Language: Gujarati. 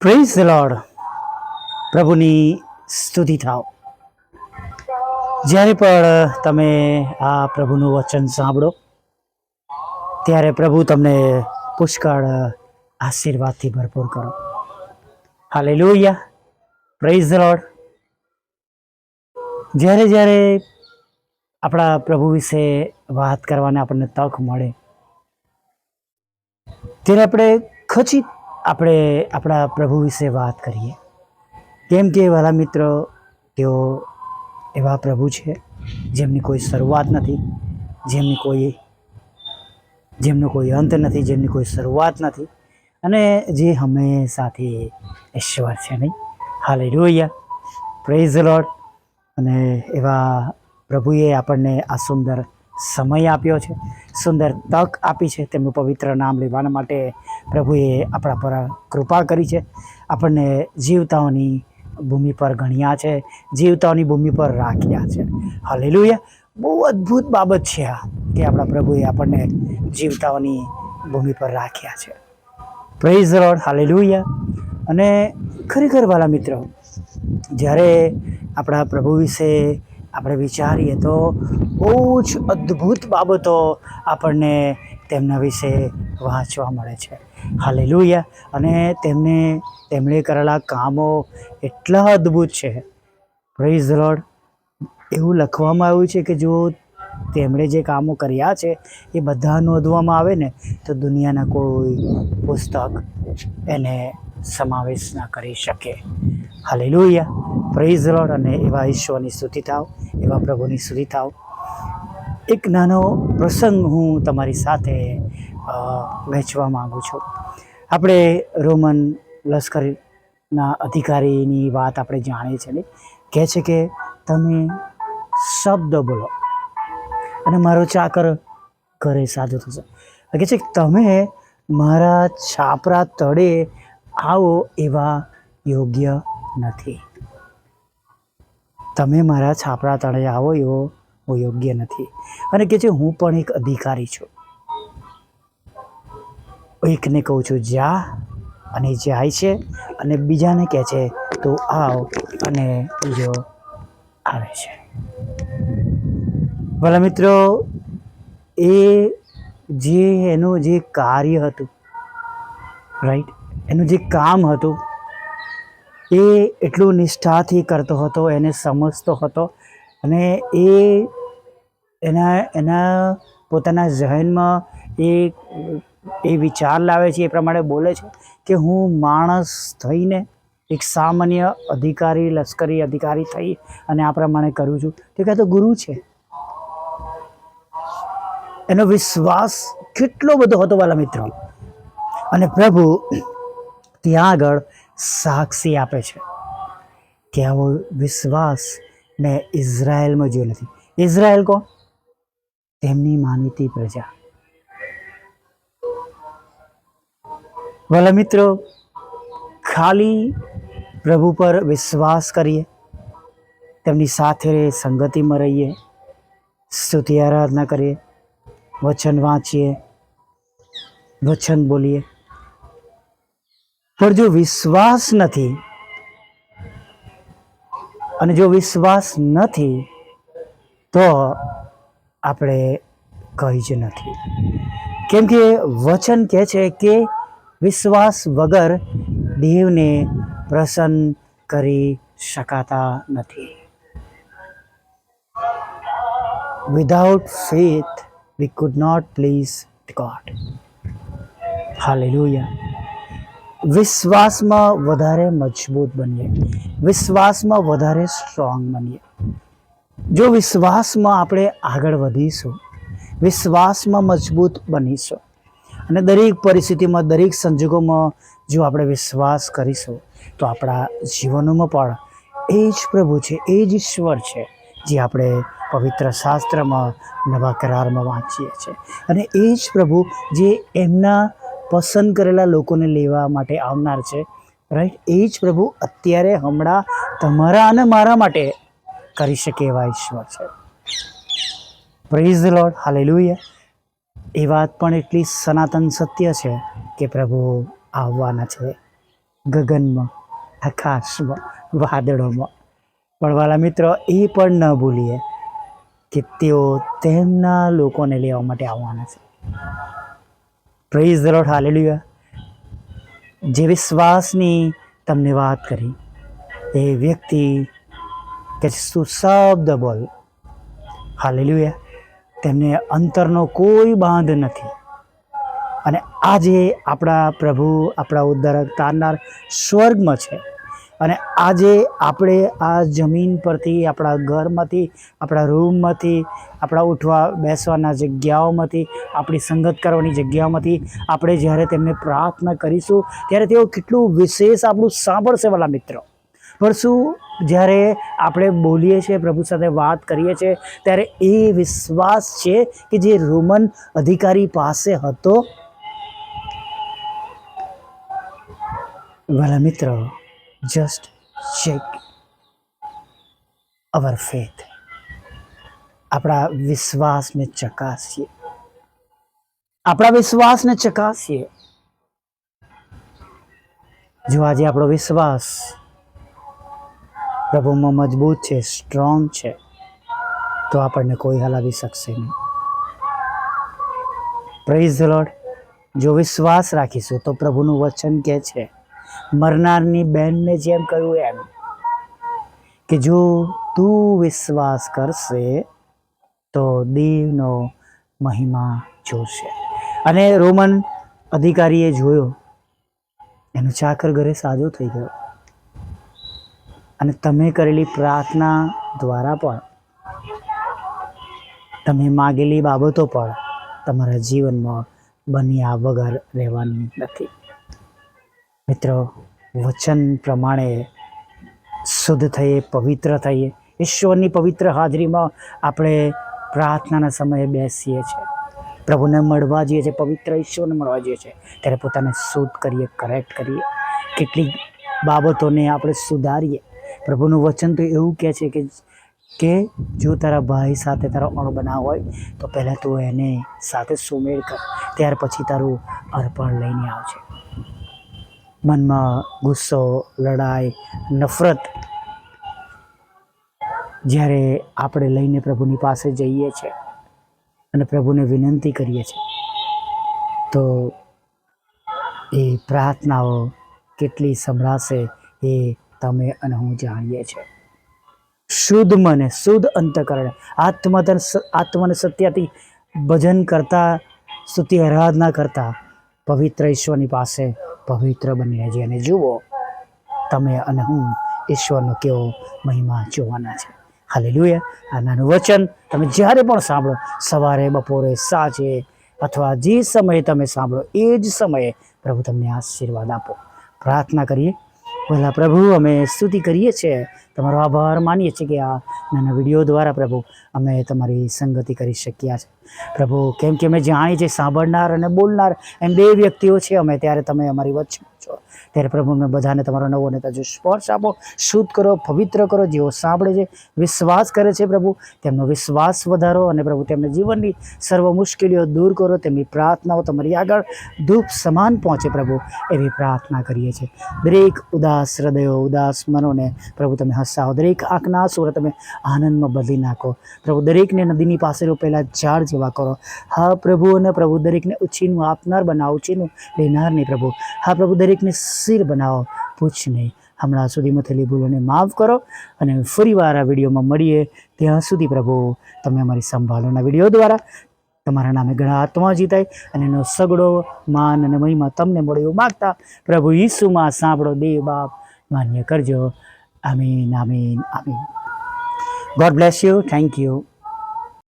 પ્રેઝ લોર્ડ પ્રભુની સ્તુતિ થાવ. જ્યારે પણ તમે આ પ્રભુનું વચન સાંભળો, ત્યારે પ્રભુ તમને પુષ્કળ આશીર્વાદથી ભરપૂર કરો. હાલે લોહિયા પ્રેઝ લોર્ડ જ્યારે જ્યારે આપણા પ્રભુ વિશે વાત કરવાને આપણને તક મળે, ત્યારે આપણે ખચિત આપણે આપણા પ્રભુ વિશે વાત કરીએ. કેમ કે વાલા મિત્રો, તેઓ એવા પ્રભુ છે, જેમની કોઈ શરૂઆત નથી, જેમની કોઈ, જેમનો કોઈ અંત નથી, જેમની કોઈ શરૂઆત નથી, અને જે હંમેશાથી ઈશ્વર છે નહીં. હાલે રોયા પ્રેઝ લોટ અને એવા પ્રભુએ આપણને આ સુંદર સમય આપ્યો છે, સુંદર તક આપી છે, તેમનું પવિત્ર નામ લેવાના માટે પ્રભુએ આપણા પર કૃપા કરી છે. આપણને જીવતાઓની ભૂમિ પર ગણ્યા છે, જીવતાઓની ભૂમિ પર રાખ્યા છે. હાલેલુયા બહુ અદ્ભુત બાબત છે આ, કે આપણા પ્રભુએ આપણને જીવતાઓની ભૂમિ પર રાખ્યા છે. પ્રેઝ રોડ હાલેલુયા અને ખરેખર વાલા મિત્રો, જ્યારે આપણા પ્રભુ વિશે આપણે વિચારીએ તો બહુ જ અદ્ભુત બાબતો આપણને તેમના વિશે વાંચવા મળે છે. હાલેલુયા. અને તેમને, તેમણે કરેલા કામો એટલા અદ્ભુત છે. પ્રેઝ લોર્ડ એવું લખવામાં આવ્યું છે કે જો તેમણે જે કામો કર્યા છે, એ બધા નોંધવામાં આવે ને, તો દુનિયાના કોઈ પુસ્તક એને સમાવેશ ના કરી શકે. હાલેલુયા. પ્રેઝ રોડ અને એવા ઈશ્વરની સ્તુતિ થાવ, એવા પ્રભુની સ્તુતિ થાવ. એક નાનો પ્રસંગ હું તમારી સાથે વહેંચવા માગું છું. આપણે રોમન લશ્કરના અધિકારીની વાત આપણે જાણીએ છીએ કહે છે કે તમે શબ્દ બોલો અને મારો ચાકર ઘરે સાજો થશે. કહે છે કે તમે મારા છાપરા તળે આવો એવા યોગ્ય નથી. તમે મારા છાપરા તળે આવો એવો હું યોગ્ય નથી. અને કે છે હું પણ એક અધિકારી છું. એકને કહું છું, જા અને જાય છે. અને બીજાને કહે છે, તું આવ અને બીજો આવે છે. ભલા મિત્રો, એ જે એનું જે કાર્ય હતું રાઈટ એનું જે કામ હતું, એ એટલું નિષ્ઠાથી કરતો હતો, એને સમજતો હતો, અને એ એના એના પોતાના ઝહેનમાં એ એ વિચાર લાવે છે, એ પ્રમાણે બોલે છે કે હું માણસ થઈને એક સામાન્ય અધિકારી, લશ્કરી અધિકારી થઈ અને આ પ્રમાણે કરું છું. તો કહે તો ગુરુ છે. એનો વિશ્વાસ કેટલો બધો હતો વાલા મિત્રો. અને પ્રભુ ત્યાં આગળ સાક્ષી આપે છે કે આવો વિશ્વાસ મેં ઇઝરાયલમાં જોયો નથી. ઇઝરાયલ કોણ? તેમની માનીતી પ્રજા. ભલે મિત્રો, ખાલી પ્રભુ પર વિશ્વાસ કરીએ, તેમની સાથે સંગતિમાં રહીએ, સ્તુતિ આરાધના કરીએ, વચન વાંચીએ, વચન બોલીએ. પણ જો વિશ્વાસ નથી, અને જો વિશ્વાસ નથી, તો આપણે કંઈ જ નથી. કેમ કે વચન કહે છે કે વિશ્વાસ વગર દેવને પ્રસન્ન કરી શકાતા નથી. Without faith we could not please God hallelujah વિશ્વાસમાં વધારે મજબૂત બનીએ. વિશ્વાસમાં વધારે સ્ટ્રોંગ બનીએ. જો વિશ્વાસમાં આપણે આગળ વધીશું, વિશ્વાસમાં મજબૂત બનીશું અને દરેક પરિસ્થિતિમાં, દરેક સંજોગોમાં જો આપણે વિશ્વાસ કરીશું, તો આપણા જીવનોમાં પણ એ જ પ્રભુ છે, એ જ ઈશ્વર છે, જે આપણે પવિત્ર શાસ્ત્રમાં નવા કરારમાં વાંચીએ છીએ. અને એ જ પ્રભુ જે એમના પસંદ કરેલા લોકોને લેવા માટે આવનાર છે રાઈટ એ જ પ્રભુ અત્યારે હમણાં તમારા અને મારા માટે કરી શકે એવા ઈશ્વર છે. પ્રેઝ ધ લોર્ડ હાલેલુયા એ વાત પણ એટલી સનાતન સત્ય છે કે પ્રભુ આવવાના છે ગગનમાં, આકાશમાં, વાદળોમાં. પણ વાલા મિત્રો, એ પણ ન ભૂલીએ કે તેઓ તેમના લોકોને લેવા માટે આવવાના છે. પ્રેઝ ધ લોર્ડ હાલેલુયા જે વિશ્વાસની તમને વાત કરી, એ વ્યક્તિ કે તું શબ્દ બોલ હાલેલુયા. તેમને અંતરનો કોઈ બાંધ નથી. અને આજે આપણા પ્રભુ, આપણા ઉદ્ધારક તારનાર સ્વર્ગમાં છે. અને આજે આપણે આ જમીન પરથી, આપણા ઘરમાંથી, આપણા રૂમમાંથી, આપણા ઉઠવા બેસવાના જગ્યાઓમાંથી, આપણી સંગત કરવાની જગ્યાઓમાંથી આપણે જ્યારે તેમને પ્રાર્થના કરીશું, ત્યારે તેઓ કેટલું વિશેષ આપણું સાંભળશે, વાલા મિત્રો. પણ શું જ્યારે આપણે બોલીએ છીએ, પ્રભુ સાથે વાત કરીએ છીએ, ત્યારે એ વિશ્વાસ છે કે જે રોમન અધિકારી પાસે હતો? વાલા મિત્રો જસ્ટ ચેક અવર ફેથ આપણા વિશ્વાસને ચકાસીએ. આપણા વિશ્વાસને ચકાસીએ. જો આજે આપણો વિશ્વાસ પ્રભુમાં મજબૂત છે સ્ટ્રોંગ છે. તો આપણને કોઈ હલાવી શકશે નહીં. પ્રેઝ લોર્ડ જો વિશ્વાસ રાખીશું, તો પ્રભુનું વચન કહે છે, મરનારની બેનને જેમ કહ્યું એમ, કે જો તું વિશ્વાસ કરશે, તો દેવનો મહિમા જોશે. અને રોમન અધિકારીએ જોયો, એનો ચાકર ઘરે સાજો થઈ ગયો. અને તમે કરેલી પ્રાર્થના દ્વારા પણ, તમે માગેલી બાબતો પણ તમારા જીવનમાં બન્યા વગર રહેવાની નથી. મિત્રો, વચન પ્રમાણે શુદ્ધ થઈએ, પવિત્ર થઈએ. ઈશ્વરની પવિત્ર હાજરીમાં આપણે પ્રાર્થનાના સમયે બેસીએ છીએ. પ્રભુને મળવા જઈએ છીએ, પવિત્ર ઈશ્વરને મળવા જઈએ છીએ. ત્યારે પોતાને શુદ્ધ કરીએ કરેક્ટ કરીએ. કેટલીક બાબતોને આપણે સુધારીએ. પ્રભુનું વચન તો એવું કહે છે કે કે જો તારા ભાઈ સાથે તારો અણબના હોય, તો પહેલાં તું એને સાથે સુમેળ કર. ત્યાર પછી તારું અર્પણ લઈને આવજે. મનમાં ગુસ્સો, લડાઈ, નફરત જ્યારે આપણે લઈને પ્રભુની પાસે જઈએ છીએ અને પ્રભુને વિનંતી કરીએ છીએ તો એ પ્રાર્થનાઓ કેટલી સંભળાશે એ તમે અને હું જાણીએ છીએ. શુદ્ધ મને, શુદ્ધ અંતકરણ. આત્મતન આત્મને સત્યથી ભજન કરતા, સ્તુતિ આરાધના કરતા પવિત્ર ઈશ્વરની પાસે પવિત્ર બનીને અને જુઓ. તમે અને હું ઈશ્વરનો કેવો મહિમા જોવાના છે. હાલે હાલેલુયા. આ નાનું વચન તમે જ્યારે પણ સાંભળો, સવારે, બપોરે, સાંજે અથવા જે સમયે તમે સાંભળો, એ જ સમયે પ્રભુ તમને આશીર્વાદ આપો. પ્રાર્થના કરીએ. ભલા પ્રભુ, અમે સ્તુતિ કરીએ છીએ. તમારો આભાર માનીએ છીએ કે આ નાના વીડિયો દ્વારા પ્રભુ અમે તમારી સંગતિ કરી શક્યા છે. પ્રભુ, કેમ કે અમે જાણી છે સાંભળનાર અને બોલનાર એમ બે વ્યક્તિઓ છે અમે, ત્યારે તમે અમારી વચ્ચે છો. ત્યારે પ્રભુ, અમે બધાને તમારો નવો અને તાજો સ્પર્શ આપો. શુદ્ધ કરો, પવિત્ર કરો, જેઓ સાંભળે છે, વિશ્વાસ કરે છે પ્રભુ, તેમનો વિશ્વાસ વધારો અને પ્રભુ, તેમના જીવનની સર્વ મુશ્કેલીઓ દૂર કરો. તેમની પ્રાર્થનાઓ તમારી આગળ ધૂપ સમાન પહોંચે પ્રભુ, એવી પ્રાર્થના કરીએ છીએ. દરેક ઉદાસ હૃદયો, ઉદાસ મનોને પ્રભુ, તમે હસાવો. દરેક આંખના આંસુઓને તમે આનંદમાં બદલી નાખો. પ્રભુ, દરેકને નદીની પાસે રોપેલા ઝાડ જેવા કરો. હા, પ્રભુ અને પ્રભુ દરેકને ઉછીનું આપનાર બનાવો, ઉછીનું લેનાર નહીં પ્રભુ. હા, પ્રભુ દરેકને સિર બનાવો. પૂછ નહીં. હમણાં સુધીમાં થયેલી ભૂલોને માફ કરો અને ફરીવાર આ વિડીયોમાં મળીએ. ત્યાં સુધી પ્રભુ, તમે અમારી સંભાળોના વીડિયો દ્વારા તમારા નામે ઘણા આત્મા જીતાય અને એનો સગડો, માન અને મહિમા તમને મળે એવું માગતા પ્રભુ ઈસુમાં સાંભળો દેવ બાપ. માન્ય કરજો. Amen amen amen. God bless you thank you